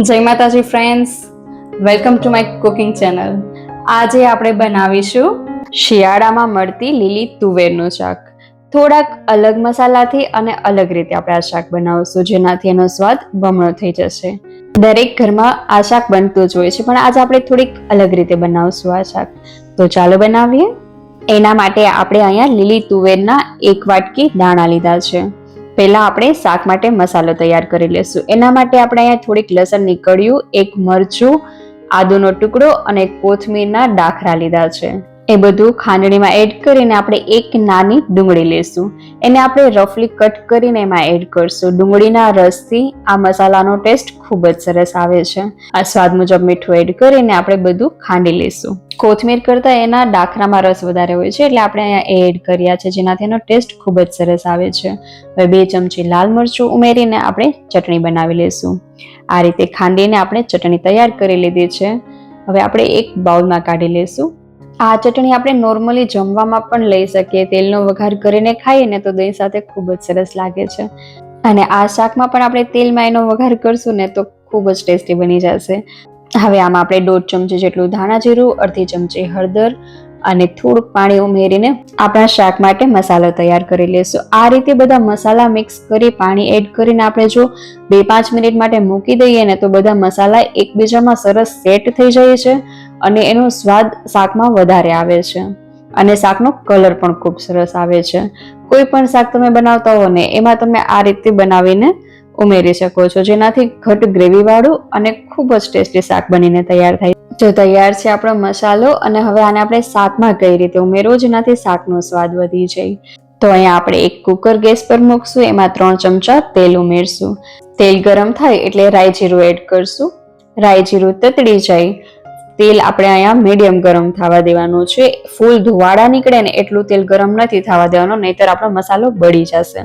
જય માતાજી friends welcome to my cooking channel આજે આપણે બનાવીશું શિયાળામાં મળતી લીલી તુવેરનું શાક. થોડાક અલગ મસાલાથી અને અલગ રીતે આપણે આ શાક બનાવીશું, જેનાથી એનો સ્વાદ બમણો થઈ જશે. દરેક ઘરમાં આ શાક બનતું જ હોય છે, પણ આજે આપણે થોડીક અલગ રીતે બનાવશું આ શાક. તો ચાલો બનાવીએ. એના માટે આપણે અહીંયા લીલી તુવેરના એક વાટકી દાણા લીધા છે. પહેલા આપણે શાક માટે મસાલો તૈયાર કરી લઈશું એના માટે આપણે અહીંયા થોડીક લસણની કળિયું એક મરચું, આદુનો ટુકડો અને કોથમીરના ડાખરા લીધા છે. એ બધું ખાંડણીમાં એડ કરીને આપણે એક નાની ડુંગળી લેશું. એને આપણે રફલી કટ કરીને એમાં એડ કરશું. ડુંગળીના રસથી આ મસાલાનો ટેસ્ટ ખૂબ જ સરસ આવે છે. આ સ્વાદ મુજબ મીઠું એડ કરીને આપણે બધું ખાંડી લેશું. કોથમીર કરતાં એના ડાખરામાં રસ વધારે હોય છે, એટલે આપણે અહીંયા એડ કર્યા છે, જેનાથી એનો ટેસ્ટ ખૂબ જ સરસ આવે છે. હવે બે ચમચી લાલ મરચું ઉમેરીને આપણે ચટણી બનાવી લેશું. આ રીતે ખાંડીને આપણે ચટણી તૈયાર કરી લીધી છે. હવે આપણે એક બાઉલમાં કાઢી લેશું. આ ચટણી આપણે નોર્મલી જમવામાં પણ લઈ શકીએ. તેલનો વઘાર કરીને ખાઈએ ને તો દહીં સાથે ખૂબ જ સરસ લાગે છે. અને આ શાકમાં પણ આપણે તેલમાં એનો વઘાર કરશું ને તો ખૂબ જ ટેસ્ટી બની જશે. હવે આમાં આપણે દોઢ ચમચી જેટલું ધાણા જીરું, અડધી ચમચી હળદર અને થોડુંક પાણી ઉમેરીને આપણા શાક માટે મસાલો તૈયાર કરી લેશું આ રીતે બધા મસાલા મિક્સ કરી પાણી એડ કરીને આપણે જો બે પાંચ મિનિટ માટે મૂકી દઈએ ને તો બધા મસાલા એકબીજામાં સરસ સેટ થઈ જાય છે. અને એનો સ્વાદ શાકમાં વધારે આવે છે. અને શાકનો કલર પણ ખૂબ સરસ આવે છે. કોઈ પણ શાક તમે બનાવતા હો ને, એમાં તમે આ રીતે બનાવીને ઉમેરી શકો છો. જેનાથી ઘટ ગ્રેવી વાળું અને ખૂબ જ ટેસ્ટી શાક બનીને તૈયાર થાય. જો તૈયાર છે આપણો મસાલો અને હવે આને આપણે શાકમાં કઈ રીતે ઉમેરવો, જેનાથી શાકનો સ્વાદ વધી જાય. તો અહીંયા આપણે એક કુકર ગેસ પર મૂકશું, એમાં ત્રણ ચમચા તેલ ઉમેરશું. તેલ ગરમ થાય એટલે રાઈ જીરું એડ કરશું. રાઈ જીરું તતડી જાય. તેલ આપણે અહીંયા મીડિયમ ગરમ થવા દેવાનું છે. ફૂલ ધુવાડા નીકળે ને એટલું તેલ ગરમ નથી થવા દેવાનું, નહીતર આપણો મસાલો બળી જશે.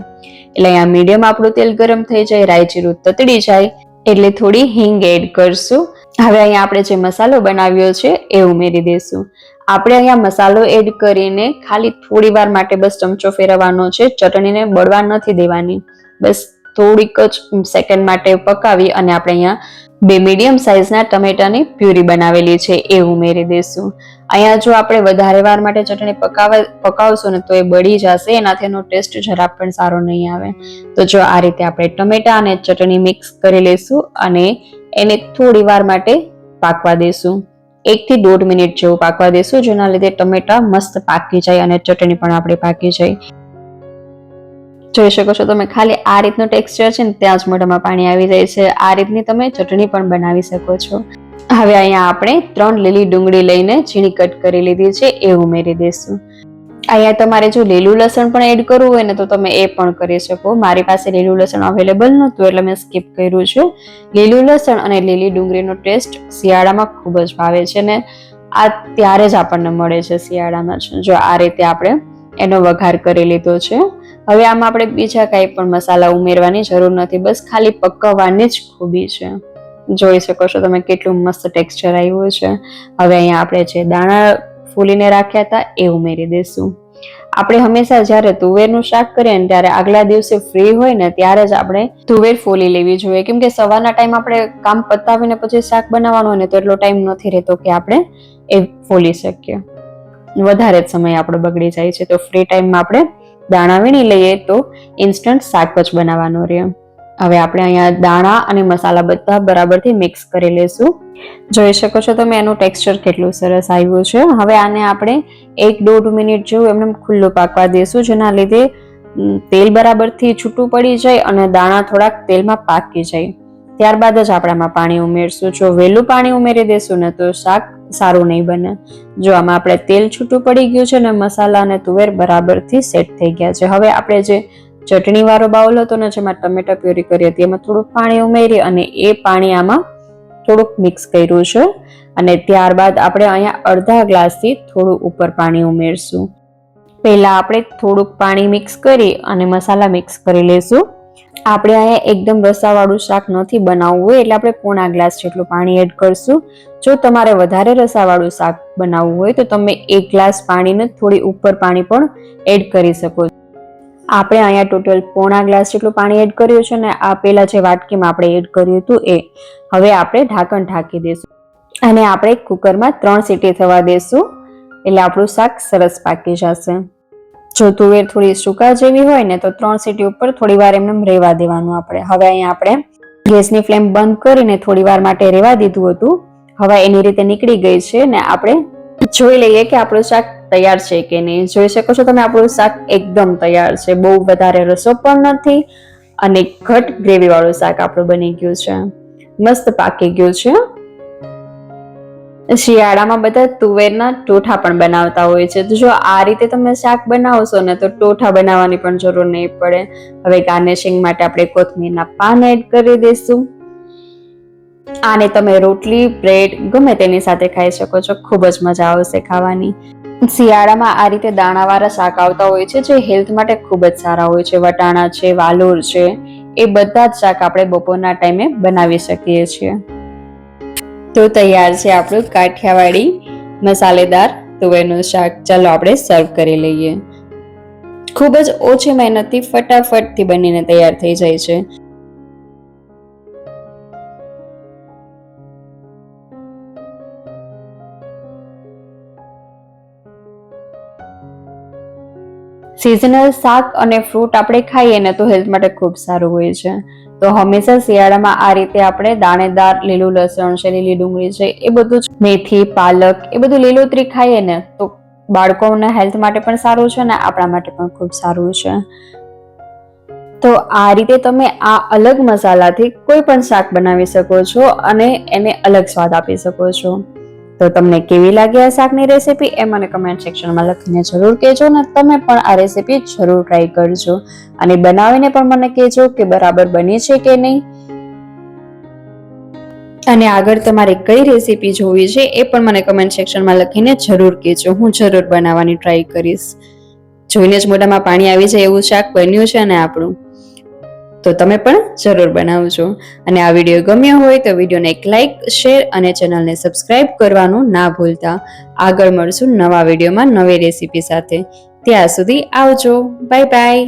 એટલે અહીંયા મીડિયમ આપણું તેલ ગરમ થઈ જાય રાઈ જીરું તતડી જાય, એટલે થોડી હિંગ એડ કરશું. હવે અહીંયા આપણે જે મસાલો બનાવ્યો છે એ ઉમેરી દઈશું. આપણે અહીંયા મસાલો એડ કરીને ખાલી થોડી વાર માટે બસ ચમચો ફેરવવાનો છે, ચટણીને બળવા નથી દેવાની. બસ થોડીક જ સેકન્ડ માટે પકાવી અને આપણે અહીંયા બે મીડિયમ સાઇઝના ટમેટાની પ્યુરી બનાવેલી છે, એ ઉમેરી દઈશું. અહીંયા જો આપણે વધારે વાર માટે ચટણી પકાવ, પકાવશું ને તો એ બળી જશે, એનાથી એનો ટેસ્ટ જરા પણ સારો નહીં આવે. તો જો આ રીતે આપણે ટમેટા અને ચટણી મિક્સ કરી લઈશું અને એને થોડી વાર માટે પાકવા દઈશું. એકથી દોઢ મિનિટ જેવું પાકવા દઈશું, જેના લીધે ટમેટા મસ્ત પાકી જાય અને ચટણી પણ આપણી પાકી જાય. જોઈ શકો છો તમે ખાલી આ રીતનું ટેક્સચર છે ને ત્યાં જ મોઢામાં પાણી આવી જાય છે. આ રીતની તમે ચટણી પણ બનાવી શકો છો. હવે અહીંયા આપણે ત્રણ લીલી ડુંગળી લઈને ઝીણી કટ કરી લીધી છે, એ ઉમેરી દઈશું. અહીંયા તમારે જો લીલું લસણ પણ એડ કરવું હોય ને તો તમે એ પણ કરી શકો. મારી પાસે લીલું લસણ અવેલેબલ નહોતું એટલે મેં સ્કીપ કર્યું છે. લીલું લસણ અને લીલી ડુંગળીનો ટેસ્ટ શિયાળામાં ખૂબ જ ભાવે છે ને આ ત્યારે જ આપણને મળે છે શિયાળામાં. જો આ રીતે આપણે એનો વઘાર કરી લીધો છે. હવે આમાં આપણે બીજા કાંઈ પણ મસાલા ઉમેરવાની જરૂર નથી, બસ ખાલી પકવવાની જ ખૂબી છે. જોઈ શકો છો તમે કેટલું મસ્ત ટેક્સચર આવ્યું છે. હવે અહીંયા આપણે જે દાણા ફૂલીને રાખ્યા હતા એ ઉમેરી દઈશું. આપણે હંમેશા જ્યારે તુવેરનું શાક કરીએ ને ત્યારે આગલા દિવસે ફ્રી હોય ને ત્યારે જ આપણે તુવેર ફોલી લેવી જોઈએ. કેમ કે સવારના ટાઈમ આપણે કામ પતાવીને પછી શાક બનાવવાનું હોય ને તો એટલો ટાઈમ નથી રહેતો કે આપણે એ ફોલી શકીએ. વધારે જ સમય આપણો બગડી જાય છે, તો ફ્રી ટાઈમમાં આપણે દાણા વીણી લઈએ તો ઇન્સ્ટન્ટ શાક જ બનાવવાનો રહે હવે આપણે અહીંયા દાણા અને મસાલા બધા બરાબરથી મિક્સ કરી લેશું જોઈ શકો છો તમે એનું ટેક્સચર કેટલું સરસ આવ્યું છે. હવે આને આપણે એક દોઢ મિનિટ જેવું એમને ખુલ્લું પાકવા દઈશું, જેના લીધે તેલ બરાબરથી છૂટું પડી જાય અને દાણા થોડાક તેલમાં પાકી જાય. ત્યારબાદ જ આપણામાં પાણી ઉમેરશું. જો વહેલું પાણી ઉમેરી દેશું ને તો શાક સારું નહીં બને. જો આમાં આપણે તેલ છૂટું પડી ગયું છે ને મસાલા અને તુવેર બરાબરથી સેટ થઈ ગયા છે. હવે આપણે જે ચટણી વાળો બાઉલ હતો ને જેમાં ટમેટા પ્યુરી કરી હતી, એમાં થોડુંક પાણી ઉમેરી અને એ પાણી આમાં થોડુંક મિક્સ કર્યું છે. અને ત્યારબાદ આપણે અહીંયા અડધા ગ્લાસથી થોડું ઉપર પાણી ઉમેરશું. પહેલાં આપણે થોડુંક પાણી મિક્સ કરી અને મસાલા મિક્સ કરી લેશું. આપણે અહીંયા એકદમ રસાવાળું શાક નથી બનાવવું હોય, એટલે આપણે પોણા ગ્લાસ જેટલું પાણી એડ કરશું. જો તમારે વધારે રસાવાળું શાક બનાવવું હોય, તો તમે એક ગ્લાસ પાણીને થોડી ઉપર પાણી પણ એડ કરી શકો આપણે અહીંયા ટોટલ પોણા ગ્લાસ જેટલું પાણી એડ કર્યું છે ને, આ પહેલાં જે વાટકીમાં આપણે એડ કર્યું હતું એ હવે આપણે ઢાંકણ ઢાંકી દઈશું. અને આપણે કુકરમાં ત્રણ સીટી થવા દઈશું. એટલે આપણું શાક સરસ પાકી જશે. જો તુવેર થોડી સૂકા જેવી હોય ને, તો ત્રણ સીટી ઉપર થોડી વાર એમને રહેવા દેવાનું આપણે. હવે અહીંયા આપણે ગેસની ફ્લેમ બંધ કરીને થોડી વાર માટે રહેવા દીધું હતું. હવે એની રીતે નીકળી ગઈ છે ને આપણે જોઈ લઈએ કે આપણું શાક તૈયાર છે કે નહીં. જોઈ શકો છો તમે, આપણું શાક એકદમ તૈયાર છે. બહુ વધારે રસો પણ નથી અને ઘટ ગ્રેવી વાળું શાક આપણું બની ગયું છે. મસ્ત પાકી ગયું છે. શિયાળામાં બધા તુવેરના ટોઠા પણ બનાવતા હોય છે. તો જો આ રીતે તમે શાક બનાવશો ને તો ટોઠા બનાવવાની પણ જરૂર નહીં પડે. હવે ગાર્નિશિંગ માટે આપણે કોથમીરના પાન એડ કરી દઈશું. આને તમે રોટલી, બ્રેડ, ગમે તેની સાથે ખાઈ શકો છો. ખૂબ જ મજા આવશે ખાવાની. શિયાળામાં આ રીતે દાણાવાળા શાક આવતા હોય છે, જે હેલ્થ માટે ખૂબ જ સારા હોય છે. વટાણા છે, વાલોર છે, એ બધા જ શાક આપણે બપોરના ટાઈમે બનાવી શકીએ છીએ. તો તૈયાર છે આપણું કાઠિયાવાડી મસાલેદાર તુવેરનું શાક. ચાલો આપણે સર્વ કરી લઈએ. ખૂબ જ ઓછી મહેનતથી ફટાફટથી બનીને તૈયાર થઈ જાય છે. સિઝનલ શાક અને ફ્રૂટ આપણે ખાઈએ ને તો હેલ્થ માટે ખૂબ સારું હોય છે. તો હંમેશા શિયાળામાં આ રીતે આપણે દાણેદાર, લીલું લસણ છે, લીલી ડુંગળી છે, એ બધું જ મેથી, પાલક, એ બધું લીલોતરી ખાઈએ ને તો બાળકોના હેલ્થ માટે પણ સારું છે ને આપણા માટે પણ ખૂબ સારું છે. તો આ રીતે તમે આ અલગ મસાલાથી કોઈ પણ શાક બનાવી શકો છો અને એને અલગ સ્વાદ આપી શકો છો. તો તમને કેવી લાગી આ શાકની રેસીપી એ મને કમેન્ટ સેક્શનમાં લખીને જરૂર કહેજો ને તમે પણ આ રેસીપી જરૂર ટ્રાય કરજો. અને બનાવીને પણ મને કહેજો કે બરાબર બની છે કે નહીં. અને આગળ તમારે કઈ રેસીપી જોવી છે એ પણ મને કમેન્ટ સેક્શનમાં લખીને જરૂર કહેજો. હું જરૂર બનાવવાની ટ્રાય કરીશ. જોઈને જ મોઢામાં પાણી આવી જાય એવું શાક બન્યું છે ને આપણું. તો તમે પણ જરૂર બનાવજો. અને આ વીડિયો ગમ્યો હોય તો વિડીયોને એક લાઇક શેર અને ચેનલને સબસ્ક્રાઇબ કરવાનું ના ભૂલતા. આગળ મળશું નવા વિડીયોમાં નવી રેસીપી સાથે. ત્યાં સુધી આવજો. Bye bye.